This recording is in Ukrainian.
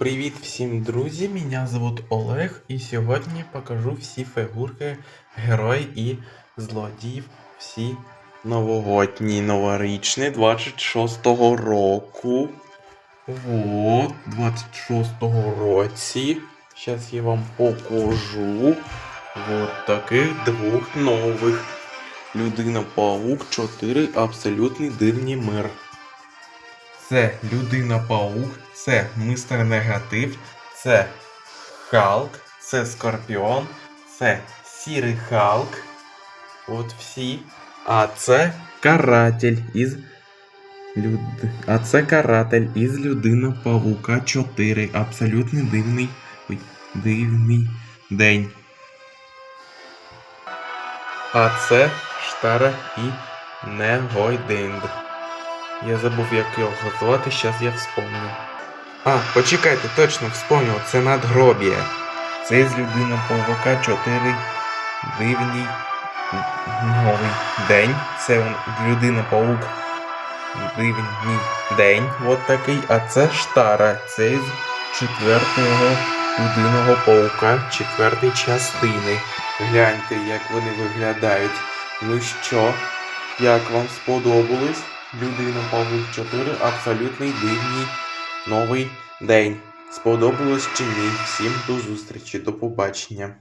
Привіт всім друзі! Мене зовут Олег і сьогодні покажу всі фігурки герой і злодіїв всі новогодні, новорічні 26-го року. Вот, 26-го році. Зараз я вам покажу. Вот таких двох нових. Людина-паук 4 абсолютний дивний мир. Це Людина-паук, це Мистер Негатив, це Халк, це Скорпіон, це Сірий Халк. От всі. А це каратель із Люд... А це каратель із Людина Павука 4. Абсолютно дивний. Ой, дивний день. А це Штара і Негойдинд. Я забув, як його звати, щас я вспомню. А, почекайте, точно вспомнив, це надгробія. Це з людина Павука 4 дивний новий день. Це людина паук дивний день. От такий. А це штара. Це з четвертого людиного паука четвертої частини. Гляньте, як вони виглядають. Ну що, як вам сподобалось? Людина Павук 4 абсолютний дивний новий день. Сподобалось чи ні? Всім до зустрічі, до побачення.